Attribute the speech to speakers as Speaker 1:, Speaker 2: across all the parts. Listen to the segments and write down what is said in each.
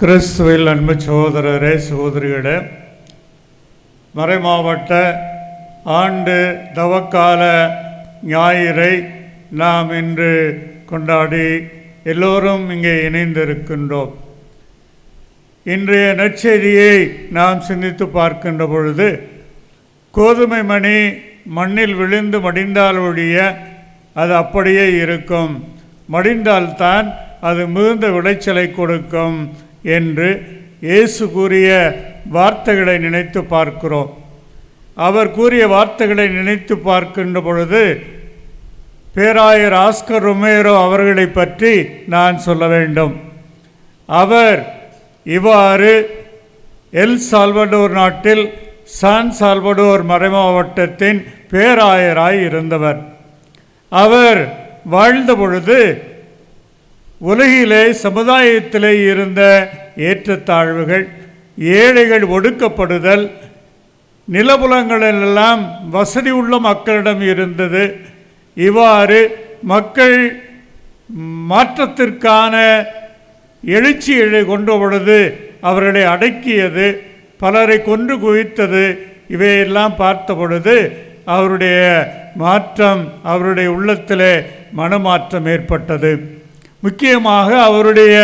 Speaker 1: கிறிஸ்துவில் அன்பு சகோதரரே சகோதரிகளே மறைமாவட்ட ஆண்டு தவக்கால ஞாயிறை நாம் இன்று கொண்டாடி எல்லோரும் இங்கே இணைந்திருக்கின்றோம். இன்றைய நற்செய்தியை நாம் சிந்தித்து பார்க்கின்ற பொழுது கோதுமை மணி மண்ணில் விழுந்து மடிந்தால் ஒழிய அது அப்படியே இருக்கும். மடிந்தால்தான் அது மிகுந்த விளைச்சலை கொடுக்கும். என்று இயேசு கூறிய வார்த்தைகளை நினைத்து பார்க்கிறோம். அவர் கூறிய வார்த்தைகளை நினைத்து பார்க்கின்ற பொழுது பேராயர் ஆஸ்கர் ரொமேரோ அவர்களை பற்றி நான் சொல்ல வேண்டும். அவர் இவ்வாறு எல் சால்வடோர் நாட்டில் சான் சால்வடோர் மறைமாவட்டத்தின் பேராயராய் இருந்தவர். அவர் வாழ்ந்த பொழுது உலகிலே சமுதாயத்திலே இருந்த ஏற்றத்தாழ்வுகள் ஏழைகள் ஒடுக்கப்படுதல் நிலபுலங்களெல்லாம் வசதி உள்ள மக்களிடம் இருந்தது. இவ்வாறு மக்கள் மாற்றத்திற்கான எழுச்சியை கொண்டபொழுது அவர்களை அடக்கியது பலரை கொன்று குவித்தது இவையெல்லாம் பார்த்த பொழுது அவருடைய மாற்றம் அவருடைய உள்ளத்திலே மனமாற்றம் ஏற்பட்டது. முக்கியமாக அவருடைய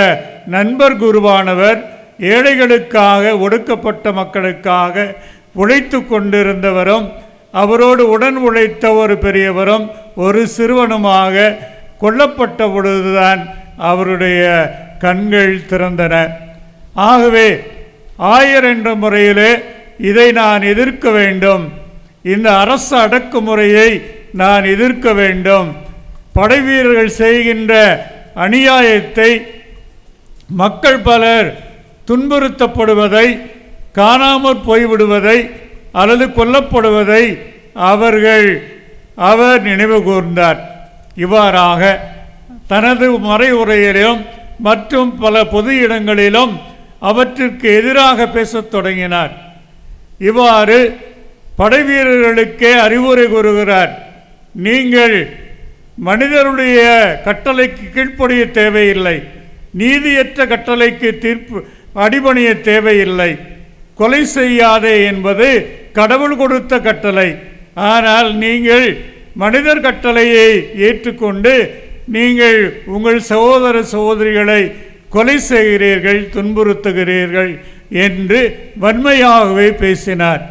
Speaker 1: நண்பர் குருவானவர் ஏழைகளுக்காக ஒடுக்கப்பட்ட மக்களுக்காக உழைத்து கொண்டிருந்தவரும் அவரோடு உடன் உழைத்த ஒரு பெரியவரும் ஒரு சிறுவனுமாக கொல்லப்பட்ட பொழுதுதான் அவருடைய கண்கள் திறந்தன. ஆகவே ஆயர் என்ற முறையிலே இதை நான் எதிர்க்க வேண்டும். இந்த அரசு அடக்குமுறையை நான் எதிர்க்க வேண்டும். படைவீரர்கள் செய்கின்ற அநியாயத்தை மக்கள் பலர் துன்புறுத்தப்படுவதை காணாமற் போய்விடுவதை அல்லது கொல்லப்படுவதை அவர்கள் அவர் நினைவு கூர்ந்தார். இவ்வாறாக தனது மறைவுரையிலும் மற்றும் பல பொது இடங்களிலும் அவற்றிற்கு எதிராக பேசத் தொடங்கினார். இவ்வாறு படைவீரர்களுக்கே அறிவுரை கூறுகிறார். நீங்கள் மனிதருடைய கட்டளைக்கு கீழ்ப்படிய தேவையில்லை. நீதியற்ற கட்டளைக்கு தீர்ப்பு அடிபணிய தேவையில்லை. கொலை செய்யாதே என்பது கடவுள் கொடுத்த கட்டளை. ஆனால் நீங்கள் மனிதர் கட்டளையை ஏற்றுக்கொண்டு நீங்கள் உங்கள் சகோதர சகோதரிகளை கொலை செய்கிறீர்கள் துன்புறுத்துகிறீர்கள் என்று வன்மையாகவே பேசினார்.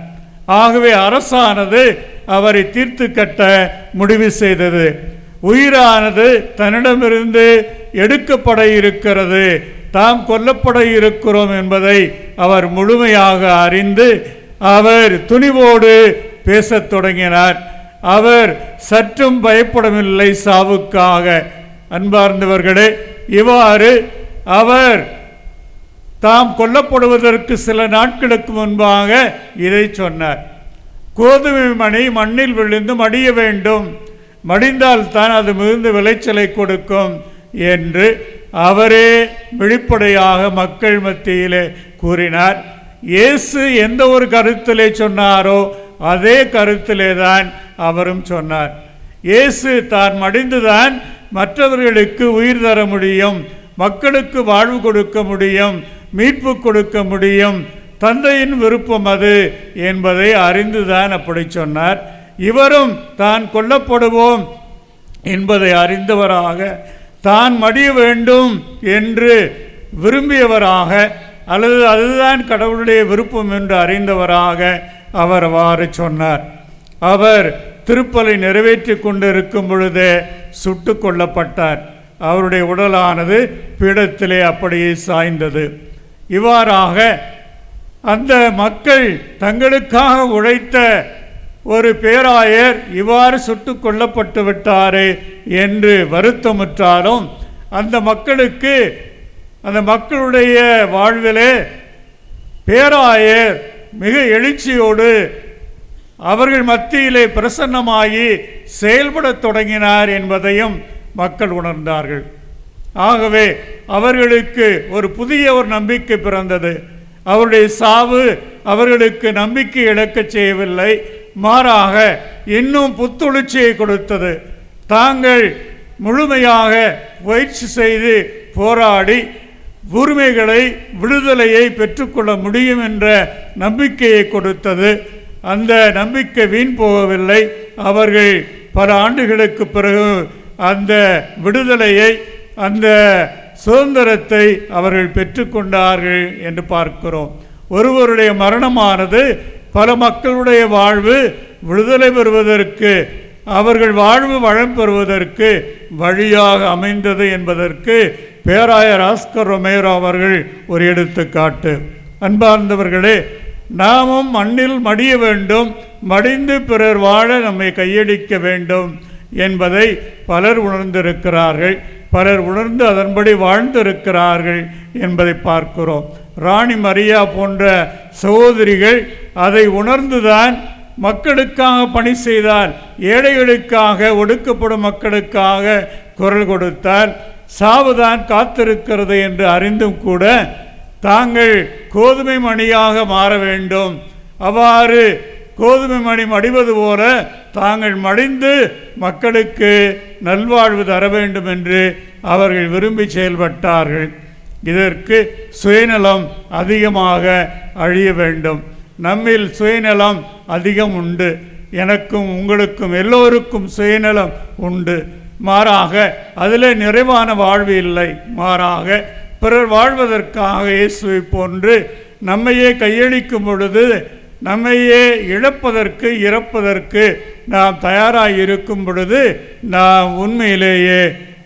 Speaker 1: ஆகவே அரசானது அவரை தீர்த்து கட்ட முடிவு செய்தது. உயிரானது தன்னிடமிருந்து எடுக்கப்பட இருக்கிறது. தாம் கொல்லப்பட இருக்கிறோம் என்பதை அவர் முழுமையாக அறிந்து அவர் துணிவோடு பேசத் தொடங்கினார். அவர் சற்றும் பயப்படவில்லை சாவுக்காக. அன்பார்ந்தவர்களே இவ்வாறு அவர் தாம் கொல்லப்படுவதற்கு சில நாட்களுக்கு முன்பாக இதை சொன்னார். கோதுமை மணி மண்ணில் விழுந்து மடிய வேண்டும். மடிந்தால் தான் அது மிகுந்த விளைச்சலை கொடுக்கும் என்று அவரே வெளிப்படையாக மக்கள் மத்தியிலே கூறினார். இயேசு எந்த ஒரு கருத்திலே சொன்னாரோ அதே கருத்திலே தான் அவரும் சொன்னார். இயேசு தான் மடிந்துதான் மற்றவர்களுக்கு உயிர் தர முடியும் மக்களுக்கு வாழ்வு கொடுக்க முடியும் மீட்பு கொடுக்க முடியும் தந்தையின் விருப்பம் அது என்பதை அறிந்துதான் அப்படி சொன்னார். இவரும் தான் கொல்லப்படுவோம் என்பதை அறிந்தவராக தான் மடிய வேண்டும் என்று விரும்பியவராக அல்லது அதுதான் கடவுளுடைய விருப்பம் என்று அறிந்தவராக அவர் அவ்வாறு சொன்னார். அவர் திருப்பலை நிறைவேற்றி கொண்டிருக்கும் பொழுது சுட்டு கொல்லப்பட்டார். அவருடைய உடலானது பீடத்திலே அப்படியே சாய்ந்தது. இவ்வாறாக அந்த மக்கள் தங்களுக்காக உழைத்த ஒரு பேராயர் இவ்வாறு சுட்டு கொல்லப்பட்டு விட்டாரே என்று வருத்தமுற்றாலும் அந்த மக்களுக்கு அந்த மக்களுடைய வாழ்விலே பேராயர் மிக எழுச்சியோடு அவர்கள் மத்தியிலே பிரசன்னமாகி செயல்படத் தொடங்கினார் என்பதையும் மக்கள் உணர்ந்தார்கள். ஆகவே அவர்களுக்கு ஒரு புதிய ஒரு நம்பிக்கை பிறந்தது. அவருடைய சாவு அவர்களுக்கு நம்பிக்கை இழக்கச் செய்யவில்லை. மாறாக இன்னும் புத்துணர்ச்சியை கொடுத்தது. தாங்கள் முழுமையாக பயிற்சி செய்து போராடி உரிமைகளை விடுதலையை பெற்றுக்கொள்ள முடியும் என்ற நம்பிக்கையை கொடுத்தது. அந்த நம்பிக்கை வீண் போகவில்லை. அவர்கள் பல ஆண்டுகளுக்கு பிறகு அந்த விடுதலையை அந்த சுதந்திரத்தை அவர்கள் பெற்றுக்கொண்டார்கள் என்று பார்க்கிறோம். ஒருவருடைய மரணமானது பல மக்களுடைய வாழ்வு விடுதலை பெறுவதற்கு அவர்கள் வாழ்வு வளம் பெறுவதற்கு வழியாக அமைந்தது என்பதற்கு பேராயர் ஆஸ்கர் ரொமேரோ அவர்கள் ஒரு எடுத்துக்காட்டு. அன்பார்ந்தவர்களே நாமும் மண்ணில் மடிய வேண்டும் மடிந்து பிறர் வாழ நம்மை கையடிக்க வேண்டும் என்பதை பலர் உணர்ந்திருக்கிறார்கள் பலர் உணர்ந்து அதன்படி வாழ்ந்திருக்கிறார்கள் என்பதை பார்க்கிறோம். ராணி மரியா போன்ற சகோதரிகள் அதை உணர்ந்துதான் மக்களுக்காக பணி செய்தால் ஏழைகளுக்காக ஒடுக்கப்படும் மக்களுக்காக குரல் கொடுத்தால் சாவுதான் காத்திருக்கிறது என்று அறிந்தும் கூட தாங்கள் கோதுமை மணியாக மாற வேண்டும். அவ்வாறு கோதுமை மணி மடிவது போல தாங்கள் மடிந்து மக்களுக்கு நல்வாழ்வு தர வேண்டும் என்று அவர்கள் விரும்பி செயல்பட்டார்கள். இதற்கு சுயநலம் அதிகமாக அழிய வேண்டும். நம்மில் சுயநலம் அதிகம் உண்டு. எனக்கும் உங்களுக்கும் எல்லோருக்கும் சுயநலம் உண்டு. மாறாக அதில் நிறைவான வாழ்வு இல்லை. மாறாக பிறர் வாழ்வதற்காக இயேசுவை போன்று நம்மையே கையளிக்கும் பொழுது நம்மையே இழப்பதற்கு இறப்பதற்கு நாம் தயாராக இருக்கும் பொழுது நாம் உண்மையிலேயே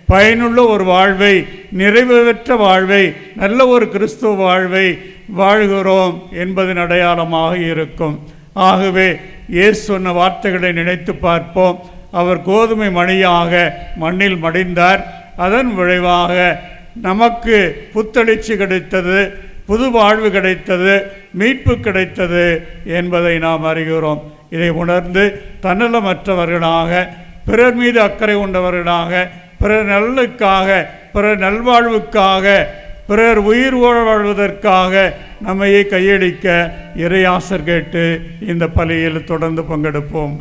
Speaker 1: பயனுள்ள ஒரு வாழ்வை நிறைவு பெற்ற வாழ்வை நல்ல ஒரு கிறிஸ்துவ வாழ்வை வாழ்கிறோம் என்பதன் அடையாளமாக இருக்கும். ஆகவே இயேசு சொன்ன வார்த்தைகளை நினைத்து பார்ப்போம். அவர் கோதுமை மணியாக மண்ணில் மடிந்தார். அதன் விளைவாக நமக்கு புத்தளிச்சு கிடைத்தது புது வாழ்வு கிடைத்தது மீட்பு கிடைத்தது என்பதை நாம் அறிகிறோம். இதை உணர்ந்து தன்னலமற்றவர்களாக பிறர் மீது அக்கறை கொண்டவர்களாக பிறர் நலனுக்காக பிறர் நல்வாழ்வுக்காக பிறர் உயிர் வாழ்வதற்காக நம்மையே கையளிக்க இறையாசர் கேட்டு இந்த பலியில் தொடர்ந்து பங்கெடுப்போம்.